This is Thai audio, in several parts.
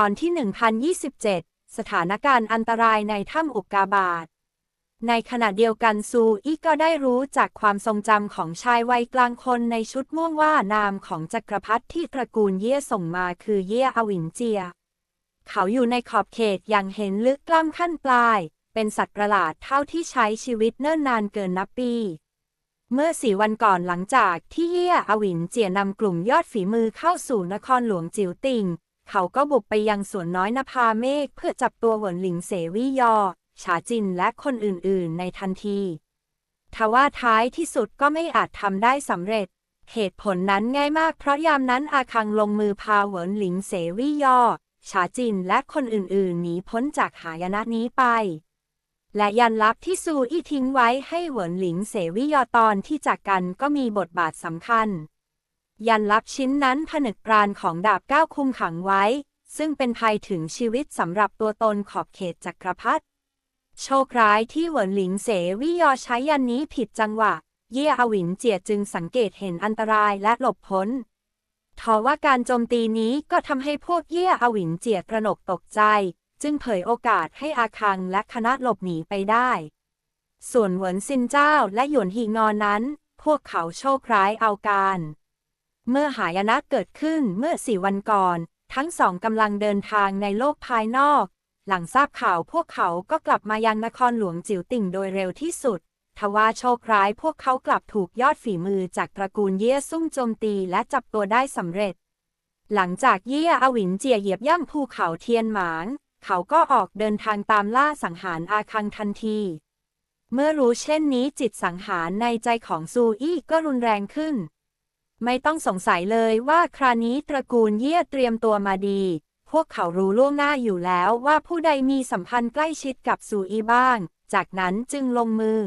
ตอนที่ 1027 สถานการณ์อันตรายในถ้ำอุกกาบาต ในขณะเดียวกันซูอี้ก็ได้รู้จากความทรงจำของชายวัยกลางคนในชุดม่วงว่านามของจักรพรรดิที่ตระกูลเย่ส่งมาคือเย่อวินเจีย เขาอยู่ในขอบเขตอย่างเห็นลึกกล้ำขั้นปลาย เป็นสัตว์ประหลาดเท่าที่ใช้ชีวิตเนิ่นนานเกินนับปีเมื่อสี่วันก่อนหลังจากที่เย่อวินเจียนำกลุ่มยอดฝีมือเข้าสู่นครหลวงจิ๋วติง เขาก็บุกไปยังสวนน้อยนภาเมฆเพื่อจับตัวเหวินหลิงเสวี่ยอ ฉาจินและคนอื่นๆ ในทันทีทว่าท้ายที่สุดก็ไม่อาจทำได้สำเร็จ เหตุผลนั้นง่ายมากเพราะยามนั้นอาคังลงมือพาเหวินหลิงเสวี่ยอ ฉาจินและคนอื่นๆ หนีพ้นจากหายนะนี้ไป และยันลับที่ซูอี้ทิ้งไว้ให้เหวินหลิงเสวี่ยอตอนที่จากกันก็มีบทบาทสำคัญ ยันลับชิ้นนั้นผนึกปราณของดาบเก้าคุมขังไว้ ซึ่งเป็นภัยถึงชีวิตสำหรับตัวตนขอบเขตจักรพรรดิโชคร้ายที่เหวินหลิงเสวี่ยอใช้ยันนี้ผิดจังหวะ เย่อวินเจียจึงสังเกตเห็นอันตรายและหลบพ้นทว่าการโจมตีนี้ก็ทำให้พวกเย่อวินเจียตระหนกตกใจ จึงเผยโอกาสให้อาคังและคณะหลบหนีไปได้ ส่วนเหวินซินเจ้าและหยวนฮีงอนนั้น พวกเขาโชคร้ายเอาการ เมื่อหายนะเกิดขึ้นเมื่อสี่วันก่อน ทั้งสองกำลังเดินทางในโลกภายนอก หลังทราบข่าวพวกเขาก็กลับมายังนครหลวงจิ๋วติ่งโดยเร็วที่สุด ทว่าโชคร้ายพวกเขากลับถูกยอดฝีมือจากตระกูลเย่ซุ่งโจมตีและจับตัวได้สำเร็จ หลังจากเย่อวินเจียเหยียบย่ำภูเขาเทียนหมางเขาก็ออกเดินทางตามล่าสังหารอาคังทันที เมื่อรู้เช่นนี้จิตสังหารในใจของซูอี้ก็รุนแรงขึ้น ไม่ต้องสงสัยเลยว่าครานี้ตระกูลเยี่ยเตรียมตัวมาดี พวกเขารู้ล่วงหน้าอยู่แล้วว่าผู้ใดมีสัมพันธ์ใกล้ชิดกับซูอีบ้าง จากนั้นจึงลงมือ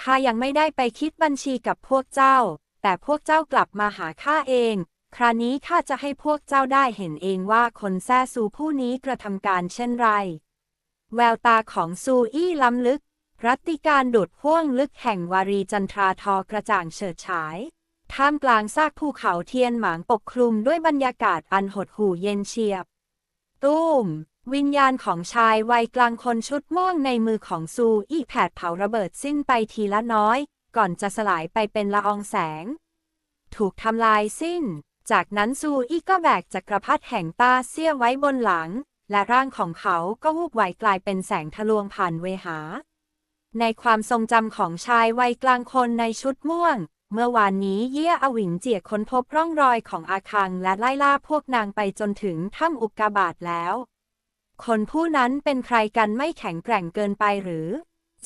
ข้ายังไม่ได้ไปคิดบัญชีกับพวกเจ้า แต่พวกเจ้ากลับมาหาข้าเอง ครานี้ข้าจะให้พวกเจ้าได้เห็นเองว่าคนแซ่ซูผู้นี้กระทำการเช่นไร แววตาของซูอี้ล้ำลึก รัตติการดุดห้วงลึกแห่งวารีจันทราทอกระจ่างเฉิดฉาย ท่ามกลางซากภูเขาเทียนหมางปกคลุมด้วยบรรยากาศอันหดหู่เย็นเฉียบ ตุ้ม วิญญาณของชายวัยกลางคนชุดม่วงในมือของซูอี้แผดเผาระเบิดสิ้นไปทีละน้อย ก่อนจะสลายไปเป็นละอองแสง ถูกทำลายสิ้น จากนั้นซูอี้ก็แบกจักรพรรดิแห่งตาเสี้ยไว้บนหลัง และร่างของเขาก็วูบไหวกลายเป็นแสงทะลวงผ่านเวหา ในความทรงจำของชายวัยกลางคนในชุดม่วง เมื่อวานนี้เยี่ยอวิงเจียค้นพบร่องรอยของอาคังและไล่ล่าพวกนางไปจนถึงถ้ำอุกกาบาตแล้ว คนผู้นั้นเป็นใครกันไม่แข็งแกร่งเกินไปหรือ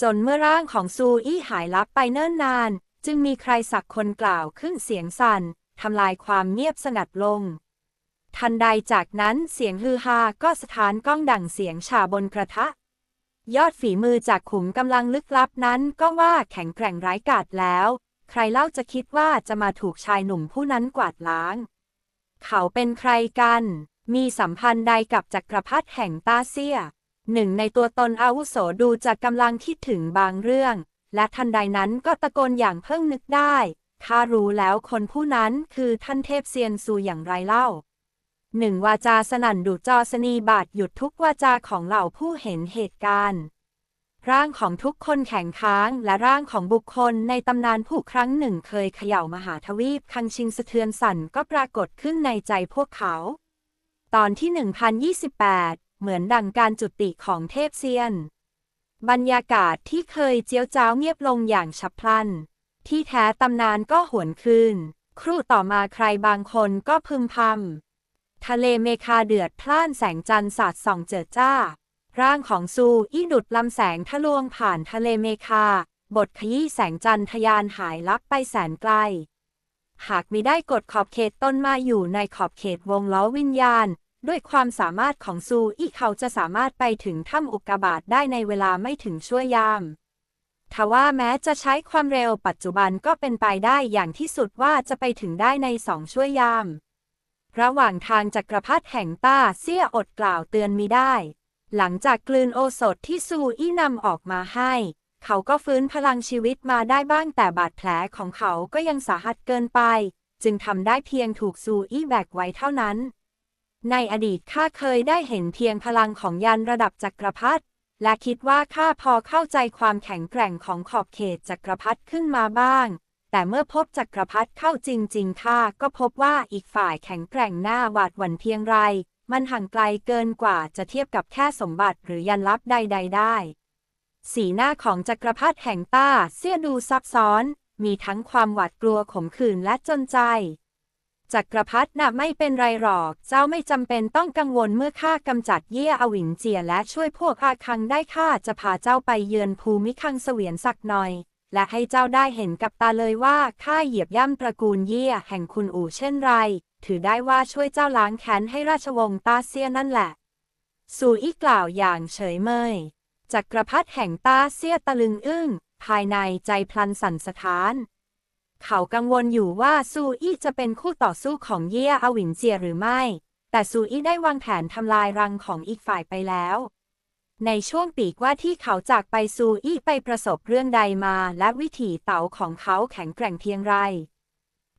จนเมื่อร่างของซูอี้หายลับไปเนิ่นนาน จึงมีใครสักคนกล่าวขึ้นเสียงสั่นทำลายความเงียบสงัดลง ทันใดจากนั้นเสียงฮือฮาก็สถานก้องดังเสียงฉาบนกระทะ ยอดฝีมือจากขุมกำลังลึกลับนั้นก็ว่าแข็งแกร่งร้ายกาจแล้ว ใครเล่าจะคิดว่าจะมาถูกชายหนุ่มผู้นั้นกวาดล้าง เขาเป็นใครกัน มีสัมพันธ์ใดกับจักรพรรดิแห่งตาเซีย หนึ่งในตัวตนอาวุโสดูจากกำลังคิดถึงบางเรื่อง และทันใดนั้นก็ตะโกนอย่างเพิ่งนึกได้ข้ารู้แล้วคนผู้นั้นคือท่านเทพเซียนซูอย่างไรเล่าหนึ่งวาจาสนั่นดุจอสนีบาดหยุดทุกวาจาของเหล่าผู้เห็นเหตุการณ์ ร่างของทุกคนแข็งค้างและร่างของบุคคลในตำนานผู้ครั้งหนึ่งเคยเขย่ามหาทวีปคังชิงสะเทือนสั่นก็ปรากฏขึ้นในใจพวกเขา ตอนที่ 1028 เหมือนดังการจุติของเทพเซียน บรรยากาศที่เคยเจียวจ้าวเงียบลงอย่างฉับพลัน ที่แท้ตำนานก็หวนคืน ครู่ต่อมาใครบางคนก็พึมพำทะเลเมคาเดือดพล่านแสงจันทร์สาดส่องเจิดจ้า ร่างของซูอี้ดุดลำแสงทะลวงผ่านทะเลเมคา บทขยี้แสงจันทยานหายลับไปแสนไกล หากมิได้กดขอบเขตต้นมาอยู่ในขอบเขตวงล้อวิญญาณ ด้วยความสามารถของซูอี้เขาจะสามารถไปถึงถ้ำอุกกาบาตได้ในเวลาไม่ถึงชั่วยามทว่าแม้จะใช้ความเร็วปัจจุบันก็เป็นไปได้อย่างที่สุดว่าจะไปถึงได้ในสองชั่วยาม ระหว่างทางจักรพรรดิแห่งต้าเสี้ยอดกล่าวเตือนมิได้ หลังจากกลืนโอสถที่ซูอี้นำออกมาให้ เขาก็ฟื้นพลังชีวิตมาได้บ้างแต่บาดแผลของเขาก็ยังสาหัสเกินไป จึงทำได้เพียงถูกซูอี้แบกไว้เท่านั้น ในอดีตข้าเคยได้เห็นเพียงพลังของยันระดับจักรพรรดิและคิดว่าข้าพอเข้าใจความแข็งแกร่งของขอบเขตจักรพรรดิขึ้นมาบ้าง แต่เมื่อพบจักรพรรดิเข้าจริงๆข้าก็พบว่าอีกฝ่ายแข็งแกร่งหน้าหวาดหวั่นเพียงไร มันห่างไกลเกินกว่าจะเทียบกับแค่สมบัติหรือยันลับใด ๆ ได้ สีหน้าของจักรพรรดิแห่งต้าเสียดูซับซ้อน มีทั้งความหวาดกลัวขมขื่นและจนใจจักรพรรดิน่ะไม่เป็นไรหรอก เจ้าไม่จำเป็นต้องกังวลเมื่อข้ากำจัดเยี่ยอวินเจียและช่วยพวกอาคังได้ข้าจะพาเจ้าไปเยือนภูมิคังเสวียนสักหน่อย และให้เจ้าได้เห็นกับตาเลยว่าข้าเหยียบย่ำตระกูลเยี่ยแห่งคุณอู่เช่นไร ถือได้ว่าช่วยเจ้าล้างแค้นให้ราชวงศ์ตาเซียนั่นแหละ สู่อีกล่าวอย่างเฉยเมยจักรพรรดิแห่งต้าเซียตะลึงอึ้ง ภายในใจพลันสั่นสะท้าน เขากังวลอยู่ว่าซูอี้จะเป็นคู่ต่อสู้ของเย่อวินเจียหรือไม่ แต่ซูอี้ได้วางแผนทำลายรังของอีกฝ่ายไปแล้ว ในช่วงปีกว่าที่เขาจากไปซูอี้ไปประสบเรื่องใดมาและวิถีเต๋าของเขาแข็งแกร่งเพียงไร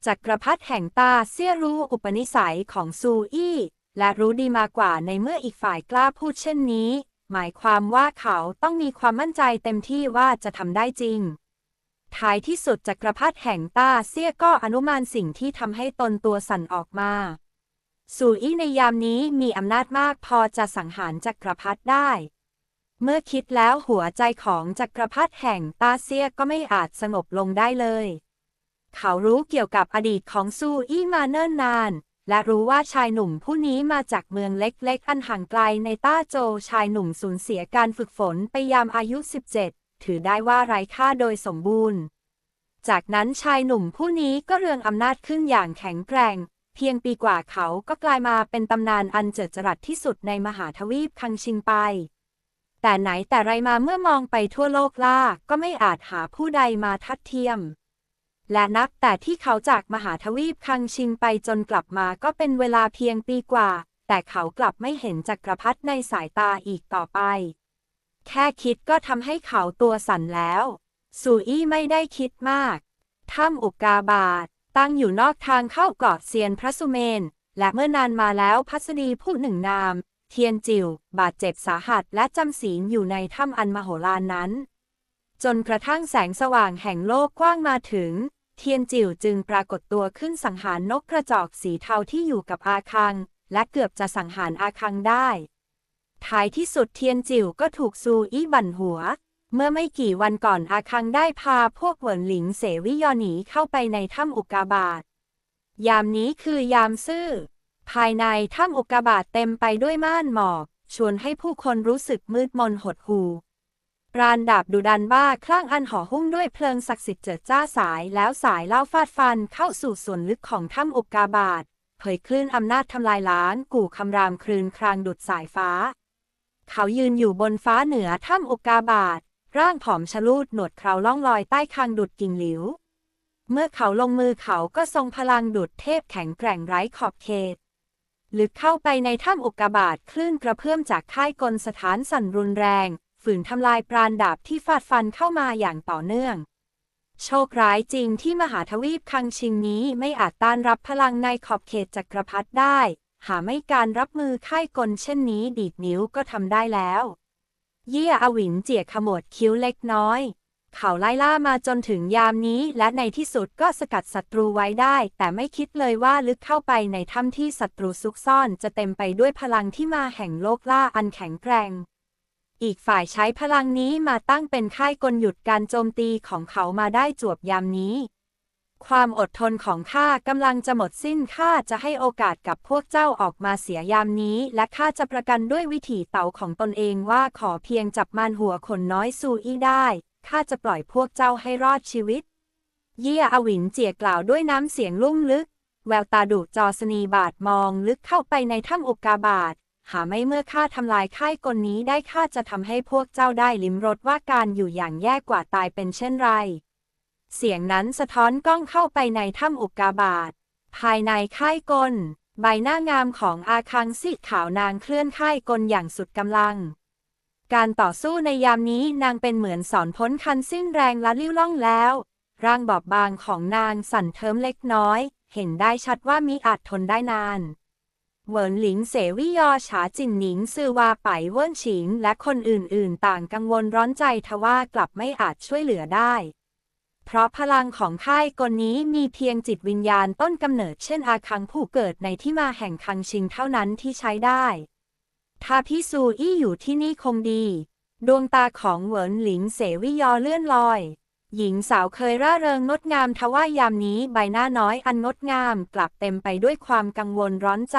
จักรพรรดิแห่งตาเซียรู้อุปนิสัยของซูอี้ และรู้ดีมากกว่าในเมื่ออีกฝ่ายกล้าพูดเช่นนี้ หมายความว่าเขาต้องมีความมั่นใจเต็มที่ว่าจะทำได้จริง ท้ายที่สุดจักรพรรดิแห่งตาเซียก็อนุมานสิ่งที่ทำให้ตนตัวสั่นออกมาซูอี้ในยามนี้มีอำนาจมากพอจะสังหารจักรพรรดิได้ เมื่อคิดแล้วหัวใจของจักรพรรดิแห่งตาเซียก็ไม่อาจสงบลงได้เลย เขารู้เกี่ยวกับอดีตของซูอี้มาเนิ่นนาน และรู้ว่าชายหนุ่มผู้นี้มาจากเมืองเล็กๆ อันห่างไกลในต้าโจวชายหนุ่มสูญเสียการฝึกฝนไปยามอายุ 17 ถือได้ว่าไร้ค่าโดยสมบูรณ์ จากนั้นชายหนุ่มผู้นี้ก็เรืองอำนาจขึ้นอย่างแข็งแกร่ง เพียงปีกว่าเขาก็กลายมาเป็นตำนานอันเจิดจรัสที่สุดในมหาทวีปคังชิงไปแต่ไหนแต่ไรมาเมื่อมองไปทั่วโลกล่าก็ไม่อาจหาผู้ใดมาทัดเทียม และนับแต่ที่เขาจากมหาทวีปคังชิงไปจนกลับมาก็เป็นเวลาเพียงปีกว่า แต่เขากลับไม่เห็นจักรพรรดิในสายตาอีกต่อไป แค่คิดก็ทำให้เขาตัวสั่นแล้ว ซูอี้ไม่ได้คิดมากถ้ำอุกกาบาตตั้งอยู่นอกทางเข้าเกาะเซียนพระสุเมน และเมื่อนานมาแล้วพัสดีผู้หนึ่งนาม เทียนจิว บาดเจ็บสาหัสและจำศีลอยู่ในถ้ำอันมโหฬารนั้น จนกระทั่งแสงสว่างแห่งโลกกว้างมาถึง เทียนจิวจึงปรากฏตัวขึ้นสังหารนกกระจอกสีเทาที่อยู่กับอาคัง และเกือบจะสังหารอาคังได้ ท้ายที่สุดเทียนจิวก็ถูกซูอี้บั่นหัว เมื่อไม่กี่วันก่อนอาคังได้พาพวกเหวินหลิงเสวิยอหนีเข้าไปในถ้ำอุกกาบาต ยามนี้คือยามซื่อ ภายในถ้ำอุกกาบาตเต็มไปด้วยม่านหมอก ชวนให้ผู้คนรู้สึกมืดมนหดหู่ ราณดาบดุดันบ้าคลั่งอันห่อหุ้มด้วยเพลิงศักดิ์สิทธิ์เจิดจ้าสายแล้วสายเล่าฟาดฟันเข้าสู่ส่วนลึกของถ้ำอุกกาบาตเผยคลื่นอำนาจทำลายล้างกู่คำรามคลืนครางดุดสายฟ้า เขายืนอยู่บนฟ้าเหนือถ้ำอุกกาบาตร่างผอมชะลูดหนวดเคราล่องลอยใต้คางดุดกิ่งหลิว เมื่อเขาลงมือเขาก็ทรงพลังดุดเทพแข็งแกร่งไร้ขอบเขตลึกเข้าไปในถ้ำอุกกาบาตคลื่นกระเพื่อมจากค่ายกลสถานสั่นรุนแรง ฝืนทำลายปราณดาบที่ฟาดฟันเข้ามาอย่างต่อเนื่อง โชคร้ายจริงที่มหาทวีปคังชิงนี้ไม่อาจต้านรับพลังในขอบเขตจักรพรรดิได้ หาไม่การรับมือค่ายกลเช่นนี้ดีดนิ้วก็ทำได้แล้ว เยี่ยอวินเจียขมวดคิ้วเล็กน้อย เขาไล่ล่ามาจนถึงยามนี้และในที่สุดก็สกัดศัตรูไว้ได้ แต่ไม่คิดเลยว่าลึกเข้าไปในถ้ำที่ศัตรูซุกซ่อนจะเต็มไปด้วยพลังที่มาแห่งโลกล่าอันแข็งแกร่ง อีกฝ่ายใช้พลังนี้มาตั้งเป็นค่ายกลหยุดการโจมตีของเขามาได้จวบยามนี้ ความอดทนของข้ากำลังจะหมดสิ้นข้าจะให้โอกาสกับพวกเจ้าออกมาเสียยามนี้ และข้าจะประกันด้วยวิถีเต่าของตนเองว่าขอเพียงจับมานหัวขนน้อยซูอี้ได้ข้าจะปล่อยพวกเจ้าให้รอดชีวิต เยี่ยอวินเจียกล่าวด้วยน้ำเสียงลุ่มลึก แววตาดุจอสนีบาดมองลึกเข้าไปในถ้ำอุกกาบาต หาไม่เมื่อข้าทำลายค่ายกลนี้ได้ข้าจะทำให้พวกเจ้าได้ลิ้มรสว่าการอยู่อย่างแย่กว่าตายเป็นเช่นไร เสียงนั้นสะท้อนกล้องเข้าไปในถ้ำอุกกาบาตภายในค่ายกล ใบหน้างามของอาคังสิขาวนางเคลื่อนค่ายกลอย่างสุดกำลัง การต่อสู้ในยามนี้นางเป็นเหมือนสอนพ้นคันสิ้นแรงและลิ้วล่องแล้ว ร่างบอบบางของนางสั่นเทิมเล็กน้อย เห็นได้ชัดว่ามิอาจทนได้นาน เหวินหลิงเสวิยอฉาจินหนิง ซือวาไปเวิ้นฉิง และคนอื่นๆ ต่างกังวลร้อนใจทว่ากลับไม่อาจช่วยเหลือได้ เพราะพลังของค่ายกลนี้มีเพียงจิตวิญญาณต้นกำเนิดเช่นอาคังผู้เกิดในที่มาแห่งคังชิงเท่านั้นที่ใช้ได้ ถ้าพี่ซูอี้อยู่ที่นี่คงดี ดวงตาของเหวินหลิงเสวิยอเลื่อนลอย หญิงสาวเคยร่าเริงงดงามทว่ายามนี้ใบหน้าน้อยอันงดงามกลับเต็มไปด้วยความกังวลร้อนใจ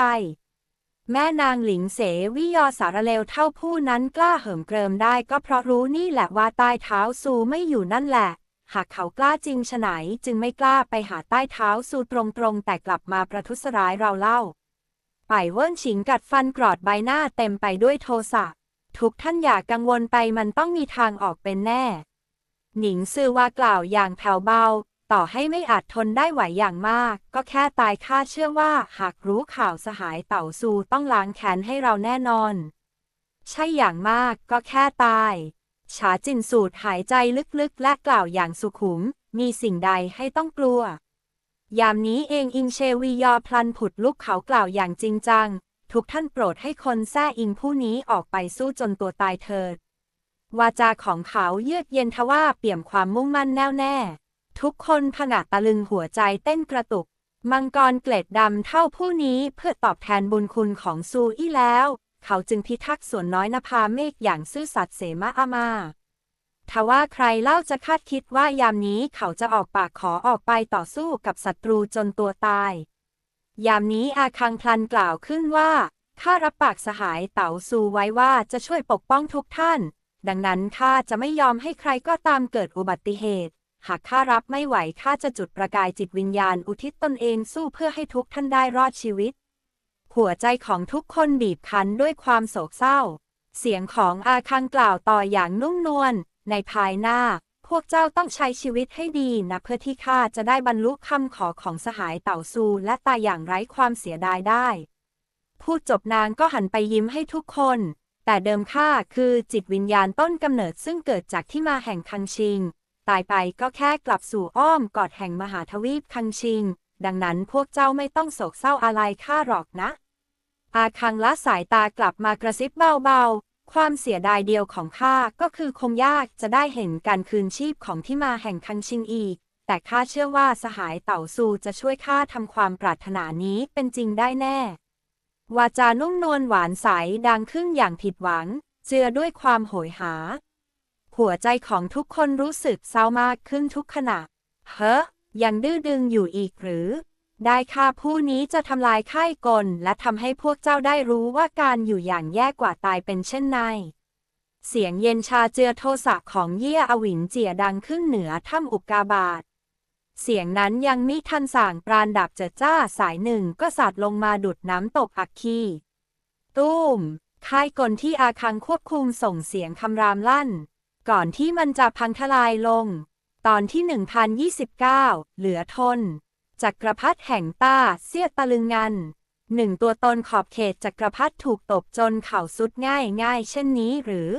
แม่นางหลิงเสวิยอสารเลวเท่าผู้นั้นกล้าเหิมเกริมได้ก็เพราะรู้นี่แหละว่าใต้เท้าซูไม่อยู่นั่นแหละ หากเขากล้าจริงฉไหนจึงไม่กล้าไปหาใต้เท้าซูตรงๆแต่กลับมาประทุษร้ายเราเล่าไปเวิ้นฉิงกัดฟันกรอดใบหน้าเต็มไปด้วยโทสะทุกท่านอย่ากกังวลไปมันต้องมีทางออกเป็นแน่ หนิงซือว่ากล่าวอย่างแผ่วเบา ต่อให้ไม่อาจทนได้ไหวอย่างมาก ก็แค่ตายข้าเชื่อว่าหากรู้ข่าวสหายเต่าซูต้องล้างแค้นให้เราแน่นอน ใช่อย่างมากก็แค่ตายฉาจินสูดหายใจลึกๆ และกล่าวอย่างสุขุม มีสิ่งใดให้ต้องกลัว ยามนี้เองอิงเชวียอพลันผุดลุกเขากล่าวอย่างจริงจัง ทุกท่านโปรดให้คนแซ่อิงผู้นี้ออกไปสู้จนตัวตายเถิด วาจาของเขาเยือกเย็นทว่าเปี่ยมความมุ่งมั่นแน่วแน่ ทุกคนผงะตะลึงหัวใจเต้นกระตุก มังกรเกล็ดดำเท่าผู้นี้เพื่อตอบแทนบุญคุณของซูอี้แล้ว เขาจึงพิทักษ์ส่วนน้อยนภาเมฆอย่างซื่อสัตย์เสมาอามาทว่าใครเล่าจะคาดคิดว่ายามนี้เขาจะออกปากขอออกไปต่อสู้กับศัตรูจนตัวตาย ยามนี้อาคังพลันกล่าวขึ้นว่าข้ารับปากสหายเต๋าซูไว้ว่าจะช่วยปกป้องทุกท่าน ดังนั้นข้าจะไม่ยอมให้ใครก็ตามเกิดอุบัติเหตุ หากข้ารับไม่ไหวข้าจะจุดประกายจิตวิญญาณอุทิศตนเองสู้เพื่อให้ทุกท่านได้รอดชีวิต หัวใจของทุกคนบีบคั้นด้วยความโศกเศร้า เสียงของอาคังกล่าวต่ออย่างนุ่มนวลในภายหน้า พวกเจ้าต้องใช้ชีวิตให้ดีนะเพื่อที่ข้าจะได้บรรลุคำขอของสหายเต่าซูและตายอย่างไร้ความเสียดายได้ พูดจบนางก็หันไปยิ้มให้ทุกคน แต่เดิมข้าคือจิตวิญญาณต้นกำเนิดซึ่งเกิดจากที่มาแห่งคังชิง ตายไปก็แค่กลับสู่อ้อมกอดแห่งมหาทวีปคังชิง ดังนั้นพวกเจ้าไม่ต้องโศกเศร้าอะไรข้าหรอกนะ อาคังละสายตากลับมากระซิบเบาๆ ความเสียดายเดียวของข้าก็คือคงยากจะได้เห็นการคืนชีพของที่มาแห่งคังชิงอีก แต่ข้าเชื่อว่าสหายเต่าซูจะช่วยข้าทำความปรารถนานี้เป็นจริงได้แน่ วาจานุ่มนวลหวานใสดังขึ้นอย่างผิดหวัง เจือด้วยความโหยหา หัวใจของทุกคนรู้สึกเศร้ามากขึ้นทุกขณะ เฮ้อยังดื้อดึงอยู่อีกหรือ ได้ค่าผู้นี้จะทำลายค่ายกลและทำให้พวกเจ้าได้รู้ว่าการอยู่อย่างแย่กว่าตายเป็นเช่นไรเสียงเย็นชาเจือโทสะของเยี่ยอวินเจียดังขึ้นเหนือถ้ำอุกกาบาต เสียงนั้นยังมิทันสั่งปราณดับเจิดจ้าสายหนึ่งก็สาดลงมาดุดน้ำตกอักคีตุ้ม ค่ายกลที่อาคังควบคุมส่งเสียงคำรามลั่น ก่อนที่มันจะพังทลายลง ตอนที่ 1029 เหลือทน จักรพรรดิแห่งต้าเสียตะลึงงันหนึ่งตัวตนขอบเขตจักรพรรดิถูกตบจนเข่าสุดง่ายง่ายเช่นนี้หรือ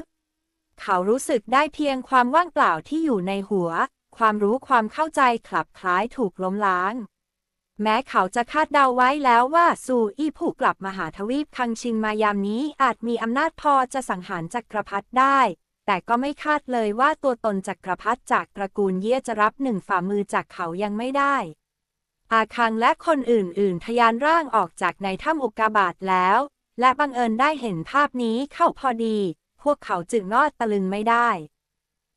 เขารู้สึกได้เพียงความว่างเปล่าที่อยู่ในหัว ความรู้ความเข้าใจคลับคล้ายถูกล้มล้าง แม้เขาจะคาดเดาไว้แล้วว่าซูอี้ผู้กลับมาหาทวีปคังชิงมายามนี้อาจมีอำนาจพอจะสังหารจักรพรรดิได้ แต่ก็ไม่คาดเลยว่าตัวตนจักรพรรดิจากตระกูลเยี่ยจะรับหนึ่งฝ่ามือจากเขายังไม่ได้ อาคังและคนอื่น ๆ ทยานร่างออกจากในถ้ำอุกกาบาตแล้ว และบังเอิญได้เห็นภาพนี้เข้าพอดี พวกเขาจึงงอดตะลึงไม่ได้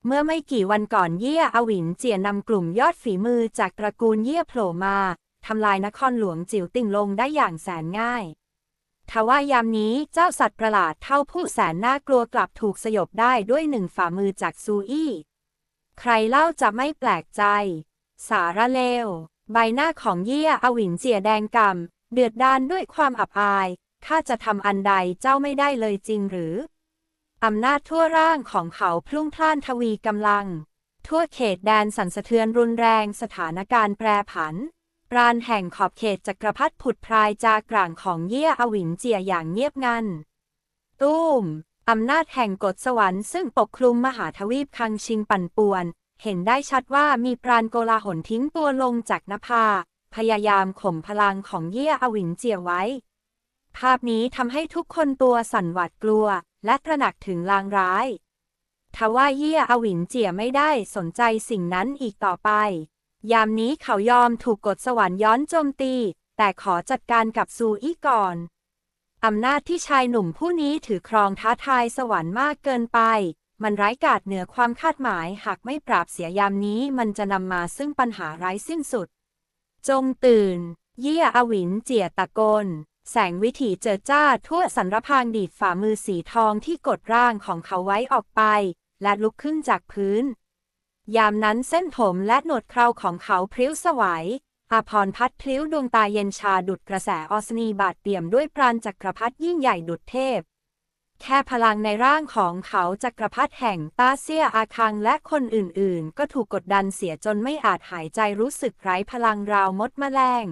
เมื่อไม่กี่วันก่อนเยี่ยอวินเจียนำกลุ่มยอดฝีมือจากตระกูลเยี่ยโผล่มาทำลายนครหลวงจิ๋วติ่งลงได้อย่างแสนง่ายทว่ายามนี้เจ้าสัตว์ประหลาดเท่าผู้แสนน่ากลัวกลับถูกสยบได้ด้วยหนึ่งฝ่ามือจากซูอี้ ใครเล่าจะไม่แปลกใจ สาระเลว ใบหน้าของเยี่ยอวินเจียแดงกำเดือดดานด้วยความอับอาย ข้าจะทำอันใดเจ้าไม่ได้เลยจริงหรือ อำนาจทั่วร่างของเขาพลุ่งพล่านทวีกำลัง ทั่วเขตแดนสั่นสะเทือนรุนแรงสถานการณ์แปรผัน ปราณแห่งขอบเขตจักรพรรดิผุดพรายจากร่างของเยี่ยอวินเจียอย่างเงียบงันตุ้มอำนาจแห่งกฎสวรรค์ซึ่งปกคลุมมหาทวีปคังชิงปั่นป่วน เห็นได้ชัดว่ามีปราณโกลาหลทิ้งตัวลงจากนภา พยายามข่มพลังของเยี่ยอวินเจียไว้ ภาพนี้ทำให้ทุกคนตัวสั่นหวาดกลัว และตระหนักถึงลางร้ายทว่าเยี่ยอวินเจียไม่ได้สนใจสิ่งนั้นอีกต่อไป ยามนี้เขายอมถูกกดสวรรค์ย้อนโจมตี แต่ขอจัดการกับซูอี้ก่อน อำนาจที่ชายหนุ่มผู้นี้ถือครองท้าทายสวรรค์มากเกินไป มันร้ายกาจเหนือความคาดหมาย หากไม่ปราบเสียยามนี้มันจะนำมาซึ่งปัญหาไร้สิ้นสุด จงตื่น เยี่ยอวินเจียตะโกน แสงวิถีเจิดจ้าทั่วสันรพางดีดฝ่ามือสีทองที่กดร่างของเขาไว้ออกไป และลุกขึ้นจากพื้น ยามนั้นเส้นผมและหนวดเคราของเขาพริ้วสวายอาพรพัดพลิ้วดวงตาเย็นชาดุดกระแสออสนีบาดเปี่ยมด้วยปราณจักรพรรดิยิ่งใหญ่ดุดเทพ แค่พลังในร่างของเขาจักรพรรดิแห่งตาเซียอาคังและคนอื่นๆ ก็ถูกกดดันเสียจนไม่อาจหายใจรู้สึกไร้พลังราวมดแมลง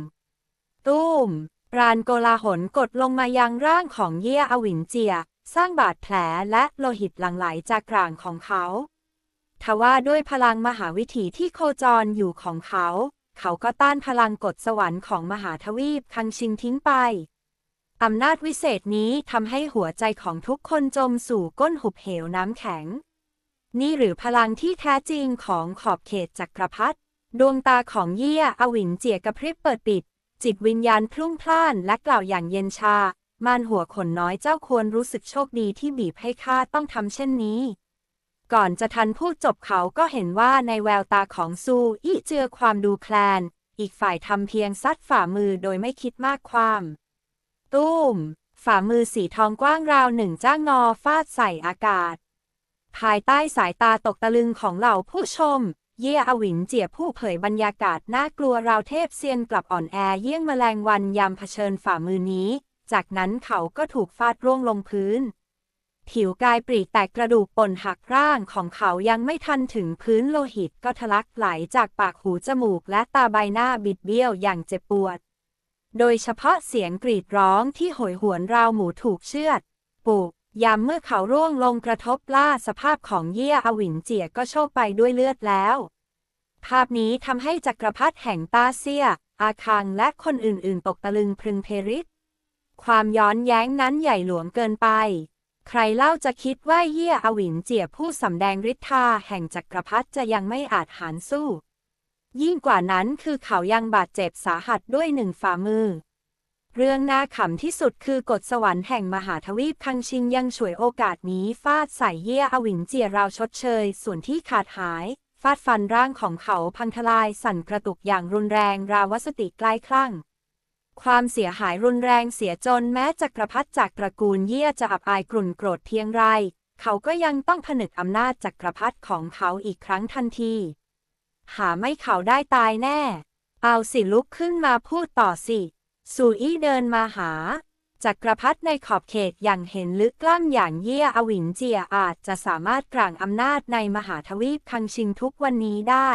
ตุ้ม ปราณโกลาหลกดลงมายังร่างของเยี่ยอวินเจีย สร้างบาดแผลและโลหิตหลั่งไหลจากกลางของเขา ทว่าด้วยพลังมหาวิถีที่โคจรอยู่ของเขา เขาก็ต้านพลังกดสวรรค์ของมหาทวีปคังชิงทิ้งไป อำนาจวิเศษนี้ทำให้หัวใจของทุกคนจมสู่ก้นหุบเหวน้ำแข็ง นี่หรือพลังที่แท้จริงของขอบเขตจักรพรรดิดวงตาของเยี่ยอวินเจียกระพริบเปิดปิด จิตวิญญาณพลุ่งพล่านและกล่าวอย่างเย็นชา มานหัวขนน้อยเจ้าควรรู้สึกโชคดีที่บีบให้ข้าต้องทำเช่นนี้ ก่อนจะทันพูดจบเขาก็เห็นว่าในแววตาของซูอี้เจือความดูแคลน อีกฝ่ายทำเพียงซัดฝ่ามือโดยไม่คิดมากความ ตุ้ม ฝ่ามือสีทองกว้างราวหนึ่งจ้างงอฟาดใส่อากาศ ภายใต้สายตาตกตะลึงของเหล่าผู้ชม เย่อวินเจียผู้เผยบรรยากาศน่ากลัวราวเทพเซียนกลับอ่อนแอเยี่ยงแมลงวันยามเผชิญฝ่ามือนี้ จากนั้นเขาก็ถูกฟาดร่วงลงพื้น ผิวกายปรีแตกกระดูกป่นหักร่างของเขายังไม่ทันถึงพื้นโลหิตก็ทะลักไหลจากปากหูจมูกและตาใบหน้าบิดเบี้ยวอย่างเจ็บปวด โดยเฉพาะเสียงกรีดร้องที่โหยหวนราวหมูถูกเชือด ปุก ยามเมื่อเขาร่วงลงกระทบล่าสภาพของเยี่ยอวินเจียก็โชคไปด้วยเลือดแล้ว ภาพนี้ทำให้จักรพรรดิแห่งตาเซีย อาคังและคนอื่นๆ ตกตะลึงพรึงเพริศความย้อนแย้งนั้นใหญ่หลวงเกินไป ใครเล่าจะคิดว่าเยี่ยอวินเจียผู้สำแดงฤทธาแห่งจักรพรรดิจะยังไม่อาจหารสู้ ยิ่งกว่านั้นคือเขายังบาดเจ็บสาหัสด้วยหนึ่งฝ่ามือ เรื่องน่าขำที่สุดคือกฎสวรรค์แห่งมหาทวีปคังชิงยังฉวยโอกาสนี้ฟาดใส่เย่อวินเจียราวชดเชย ส่วนที่ขาดหาย ฟาดฟันร่างของเขาพังทลายสั่นกระตุกอย่างรุนแรงราววสติใกล้คลั่ง ความเสียหายรุนแรงเสียจนแม้จักรพรรดิจากตระกูลเย่จะอับอายกลุ่นโกรธเพียงไร เขาก็ยังต้องผนึกอำนาจจักรพรรดิของเขาอีกครั้งทันที หาไม่เขาได้ตายแน่ เอาสิลุกขึ้นมาพูดต่อสิ สูอี้เดินมาหาจักรพรรดิในขอบเขตอย่างเห็นลึกกล้ำอย่างเยี่ยอวินเจียอาจจะสามารถกลางอำนาจในมหาทวีปคังชิงทุกวันนี้ได้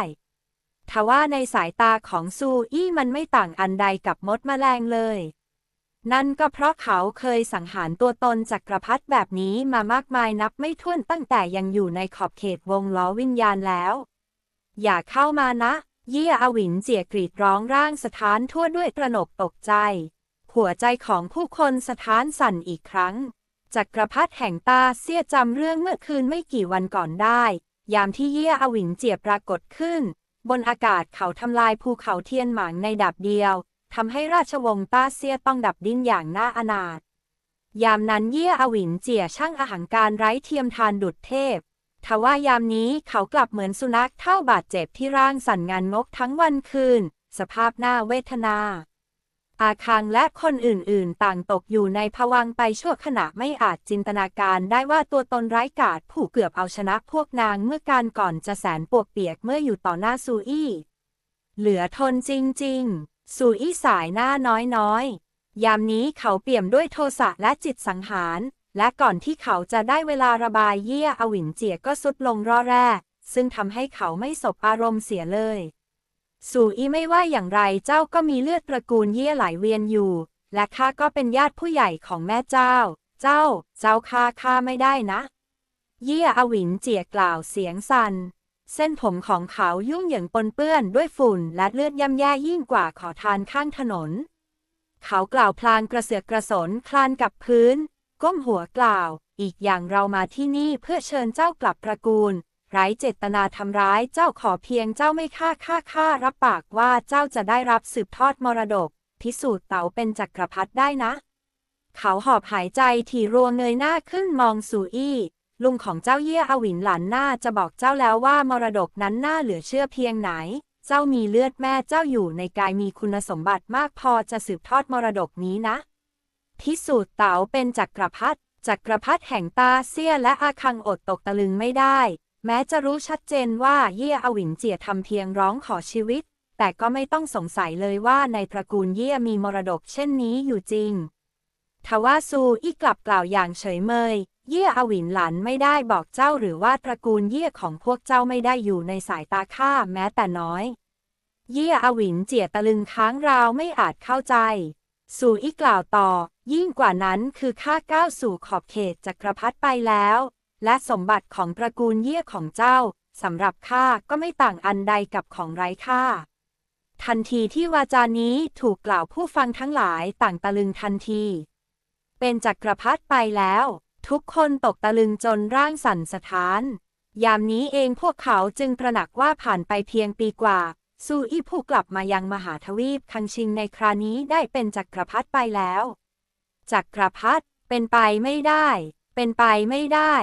ทว่าในสายตาของซูอี้มันไม่ต่างอันใดกับมดแมลงเลย นั่นก็เพราะเขาเคยสังหารตัวตนจักรพรรดิแบบนี้มามากมายนับไม่ถ้วนตั้งแต่ยังอยู่ในขอบเขตวงล้อวิญญาณแล้ว อย่าเข้ามานะ เยี่ยอวินเจียกรีดร้องร่างสถานทั่วด้วยตระหนกตกใจ หัวใจของผู้คนสถานสั่นอีกครั้ง จักรพรรดิแห่งตาเสียจำเรื่องเมื่อคืนไม่กี่วันก่อนได้ ยามที่เยี่ยอวินเจียปรากฏขึ้น บนอากาศเขาทำลายภูเขาเทียนหมางในดับเดียวทำให้ราชวงศ์ต้าเซียต้องดับดิ้นอย่างน่าอนาถยามนั้นเยี่ยอวินเจียช่างอาหังการไร้เทียมทานดุดเทพ ทว่ายามนี้เขากลับเหมือนสุนัขเท่าบาดเจ็บที่ร่างสั่นงานงกทั้งวันคืน สภาพหน้าเวทนา อาคังและคนอื่นๆ ต่างตกอยู่ในภวังไปชั่วขณะไม่อาจจินตนาการได้ว่าตัวตนไร้กาจผู้เกือบเอาชนะพวกนางเมื่อการก่อนจะแสนปวกเปียกเมื่ออยู่ต่อหน้าซูอี้เหลือทนจริง ๆ ซูอี้สายหน้าน้อยๆยามนี้เขาเปี่ยมด้วยโทสะและจิตสังหาร และก่อนที่เขาจะได้เวลาระบายเยี่ยอวินเจียก็สุดลงร่อแร่ซึ่งทำให้เขาไม่สบอารมณ์เสียเลย สูอีไม่ว่าอย่างไรเจ้าก็มีเลือดตระกูลเยี่ยไหลเวียนอยู่ และข้าก็เป็นญาติผู้ใหญ่ของแม่เจ้า เจ้า เจ้าข้าข้าไม่ได้นะ เยี่ยอวินเจียกล่าวเสียงสัน่นเส้นผมของเขายุ่งเหยิงปนเปื้อนด้วยฝุ่นและเลือดย่ำแย่ยิ่งกว่าขอทานข้างถนน เขากล่าวพลางกระเสือกกระสนคลานกับพื้น ก้มหัวกล่าว อีกอย่างเรามาที่นี่เพื่อเชิญเจ้ากลับตระกูล ไร้เจตนาทำร้ายเจ้าขอเพียงเจ้าไม่ฆ่าฆ่าฆ่ารับปากว่าเจ้าจะได้รับสืบทอดมรดก พิสูจน์เต๋าเป็นจักรพรรดิได้นะ เขาหอบหายใจถี่รัวเงยหน้าขึ้นมองสู่อี้ลุงของเจ้าเยี่ยอวินหลานหน่าจะบอกเจ้าแล้วว่ามรดกนั้นน่าเหลือเชื่อเพียงไหน เจ้ามีเลือดแม่เจ้าอยู่ในกายมีคุณสมบัติมากพอจะสืบทอดมรดกนี้นะ พิสูจน์เต๋าเป็นจักรพรรดิจักรพรรดิแห่งตาเซียและอาคังอดตกตะลึงไม่ได้ แม้จะรู้ชัดเจนว่าเยี่ยอวินเจียทำเพียงร้องขอชีวิต แต่ก็ไม่ต้องสงสัยเลยว่าในตระกูลเยี่ยมีมรดกเช่นนี้อยู่จริงทว่าซูอีกลับกล่าวอย่างเฉยเมย เยี่ยอวินหลันไม่ได้บอกเจ้าหรือว่าตระกูลเยี่ยของพวกเจ้าไม่ได้อยู่ในสายตาข้าแม้แต่น้อย เยี่ยอวินเจียตะลึงค้างราวไม่อาจเข้าใจ สู่อีกล่าวต่อ ยิ่งกว่านั้นคือข้าก้าวสู่ขอบเขตจักรพรรดิไปแล้ว และสมบัติของตระกูลเยี่ยของเจ้าสำหรับข้าก็ไม่ต่างอันใดกับของไร้ค่า ทันทีที่วาจานี้ถูกกล่าวผู้ฟังทั้งหลายต่างตะลึงทันที เป็นจักรพรรดิไปแล้ว ทุกคนตกตะลึงจนร่างสั่นสะท้าน ยามนี้เองพวกเขาจึงตระหนักว่าผ่านไปเพียงปีกว่า ซูอี้ผู้กลับมายังมหาทวีปคังชิงในครานี้ได้เป็นจักรพรรดิไปแล้ว จักรพรรดิเป็นไปไม่ได้ เป็นไปไม่ได้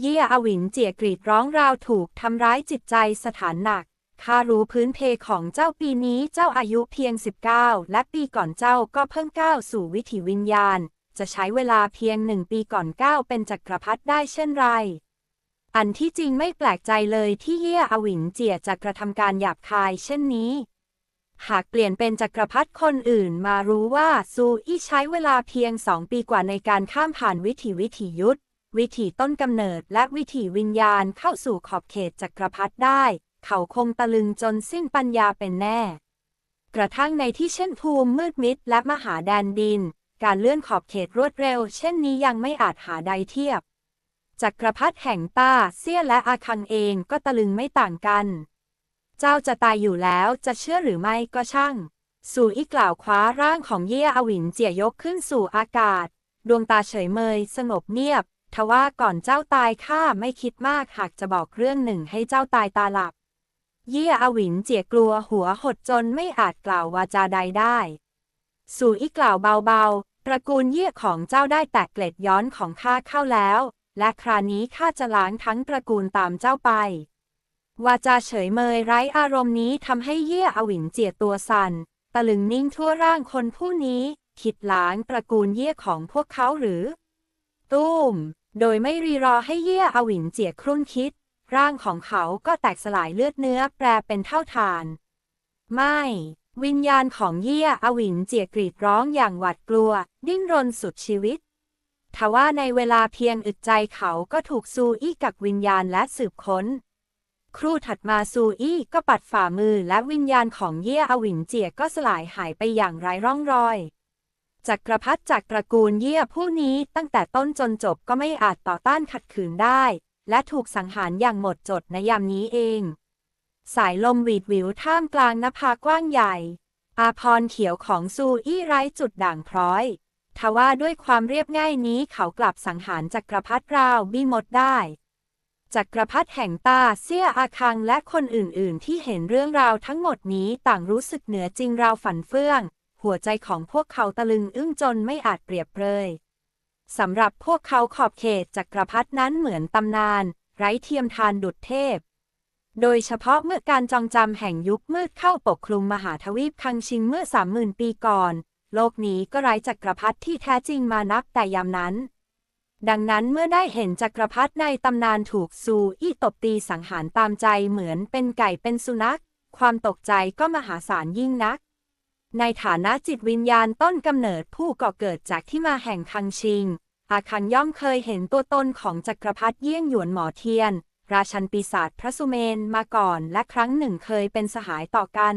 เยี่ยอวินเจียกรีดร้องราวถูกทำร้ายจิตใจสถานหนักข้ารู้พื้นเพของเจ้าปีนี้เจ้าอายุเพียง 19 และปีก่อนเจ้าก็เพิ่งก้าวสู่วิถีวิญญาณ จะใช้เวลาเพียงหนึ่งปีก่อนก้าวเป็นจักรพรรดิได้เช่นไร อันที่จริงไม่แปลกใจเลยที่เยี่ยอวินเจียจะกระทำการหยาบคายเช่นนี้ หากเปลี่ยนเป็นจักรพรรดิคนอื่นมารู้ว่าซูอี้ใช้เวลาเพียงสองปีกว่าในการข้ามผ่านวิถีวิถียุทธ วิถีต้นกำเนิดและวิถีวิญญาณเข้าสู่ขอบเขตจักรพรรดิได้ เขาคงตะลึงจนสิ้นปัญญาเป็นแน่ กระทั่งในที่เช่นภูมิมืดมิดและมหาแดนดิน การเลื่อนขอบเขตรวดเร็ว เช่นนี้ยังไม่อาจหาใดเทียบ จักรพรรดิแห่งต้าเซี่ยและอาคังเองก็ตะลึงไม่ต่างกัน เจ้าจะตายอยู่แล้วจะเชื่อหรือไม่ก็ช่าง สู่อีกล่าวคว้าร่างของเย่อวินเจียยกขึ้นสู่อากาศ ดวงตาเฉยเมย สงบเงียบ ทว่าก่อนเจ้าตายข้าไม่คิดมากหากจะบอกเรื่องหนึ่งให้เจ้าตายตาหลับ เย่อวินเจียกลัวหัวหดจนไม่อาจกล่าววาจาใดได้ สู่อีกกล่าวเบาๆตระกูลเย่ของเจ้าได้แตกเกล็ดย้อนของข้าเข้าแล้ว และครานี้ข้าจะล้างทั้งตระกูลตามเจ้าไป วาจาเฉยเมยไร้อารมณ์นี้ทำให้เย่อวินเจียตัวสัน่น ตะลึงนิ่งทั่วร่างคนผู้นี้ คิดล้างตระกูลเย่ของพวกเขาหรือ ตุ้ม โดยไม่รีรอให้เย่อวินเจียครุ่นคิด ร่างของเขาก็แตกสลายเลือดเนื้อแปรเป็นเท่าฐาน ไม่ วิญญาณของเย่อวินเจียกรีดร้องอย่างหวาดกลัว ดิ้นรนสุดชีวิต ทว่าในเวลาเพียงอึดใจเขาก็ถูกซูอี้กักวิญญาณและสืบค้น ครู่ถัดมาซูอี้ก็ปัดฝ่ามือและวิญญาณของเย่อวินเจียก็สลายหายไปอย่างไร้ร่องรอยจักรพรรดิจากตระกูลเย่ผู้นี้ตั้งแต่ต้นจนจบก็ไม่อาจต่อต้านขัดขืนได้ และถูกสังหารอย่างหมดจดในยามนี้เอง สายลมหวีดหวิวท่ามกลางนภากว้างใหญ่ อาพรเขียวของซูอี้ไร้จุดด่างพร้อย ทว่าด้วยความเรียบง่ายนี้เขากลับสังหารจักรพรรดิราวบี้มดได้จักรพรรดิแห่งตาเซี่ยอาคังและคนอื่น ๆ ที่เห็นเรื่องราวทั้งหมดนี้ต่างรู้สึกเหนือจริงราวฝันเฟื่อง หัวใจของพวกเขาตะลึงอึ้งจนไม่อาจเปรียบเปรยสำหรับพวกเขาขอบเขตจักรพรรดินั้นเหมือนตำนาน ไร้เทียมทานดุจเทพ โดยเฉพาะเมื่อการจองจำแห่งยุคมืดเข้าปกคลุมมหาทวีปคังชิงเมื่อสามหมื่นปีก่อน โลกนี้ก็ไร้จักรพรรดิที่แท้จริงมานับแต่ยามนั้น ดังนั้นเมื่อได้เห็นจักรพรรดิในตำนานถูกซูอี้ตบตีสังหารตามใจเหมือนเป็นไก่เป็นสุนัข ความตกใจก็มหาศาลยิ่งนัก ในฐานะจิตวิญญาณต้นกำเนิดผู้ก่อเกิดจากที่มาแห่งคังชิง อาคังย่อมเคยเห็นตัวตนของจักรพรรดิเยี่ยงหยวนหมอเทียน ราชันปีศาจพระสุเมนมาก่อนและครั้งหนึ่งเคยเป็นสหายต่อกัน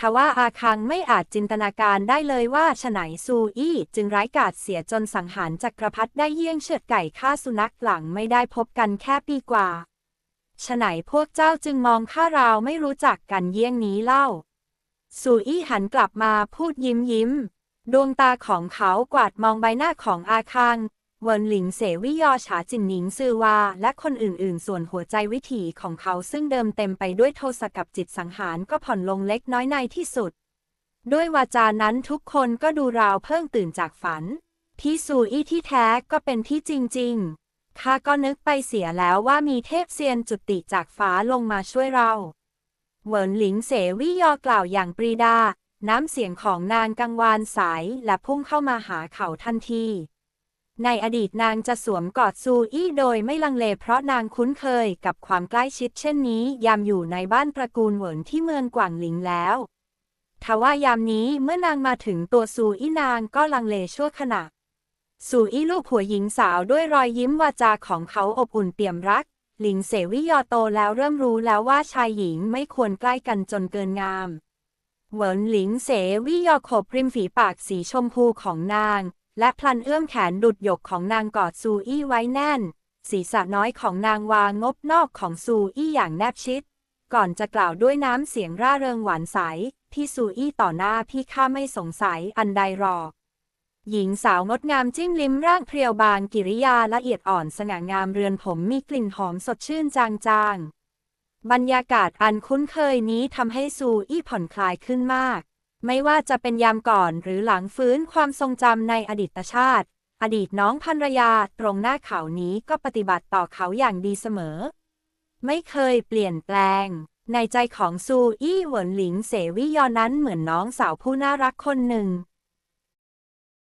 ทว่าอาคังไม่อาจจินตนาการได้เลยว่าฉไหนซูอี้จึงร้ายกาจเสียจนสังหารจักรพรรดิได้เยี่ยงเชือดไก่ฆ่าสุนัขหลังไม่ได้พบกันแค่ปีกว่าฉไหนพวกเจ้าจึงมองข้าราวไม่รู้จักกันเยี่ยงนี้เล่า ซูอี้หันกลับมาพูดยิ้มยิ้ม ดวงตาของเขากวาดมองใบหน้าของอาคัง เวินหลิงเสวิยอฉาจินหนิงซือวาและคนอื่นๆ ส่วนหัวใจวิถีของเขาซึ่งเดิมเต็มไปด้วยโทสะกับจิตสังหารก็ผ่อนลงเล็กน้อยในที่สุด ด้วยวาจานั้นทุกคนก็ดูราวเพิ่งตื่นจากฝัน ที่ซูอี้ที่แท้ก็เป็นที่จริง ๆ ข้าก็นึกไปเสียแล้วว่ามีเทพเซียนจุติจากฟ้าลงมาช่วยเราเวินหลิงเสวิยอกล่าวอย่างปรีดา น้ำเสียงของนางกังวานใสและพุ่งเข้ามาหาเขาทันที ในอดีตนางจะสวมกอดซูอี้โดยไม่ลังเลเพราะนางคุ้นเคยกับความใกล้ชิดเช่นนี้ ยามอยู่ในบ้านตระกูลเหวินที่เมืองกวางหลิงแล้วทว่ายามนี้เมื่อนางมาถึงตัวซูอี้นางก็ลังเลชั่วขณะ ซูอี้ลูกหัวหญิงสาวด้วยรอยยิ้มวาจาของเขาอบอุ่นเปี่ยมรัก หลิงเสวิยอโตแล้วเริ่มรู้แล้วว่าชายหญิงไม่ควรใกล้กันจนเกินงามเหวินหลิงเสวิยอขบริมฝีปากสีชมพูของนาง และพลันเอื้อมแขนดุดหยกของนางกอดซูอี้ไว้แน่น ศีรษะน้อยของนางวางงบนอกของซูอี้อย่างแนบชิด ก่อนจะกล่าวด้วยน้ำเสียงร่าเริงหวานใสที่ซูอี้ต่อหน้าพี่ข้าไม่สงสัยอันใดหรอก หญิงสาวงดงามจิ้มลิ้มร่างเพรียวบางกิริยาละเอียดอ่อนสง่างามเรือนผมมีกลิ่นหอมสดชื่นจางๆ บรรยากาศอันคุ้นเคยนี้ทำให้ซูอี้ผ่อนคลายขึ้นมาก ไม่ว่าจะเป็นยามก่อนหรือหลังฟื้นความทรงจำในอดีตชาติ อดีตน้องภรรยาตรงหน้าเขานี้ก็ปฏิบัติต่อเขาอย่างดีเสมอ ไม่เคยเปลี่ยนแปลง ในใจของซูอี้เหวินหลิงเสวิยอนั้นเหมือนน้องสาวผู้น่ารักคนหนึ่ง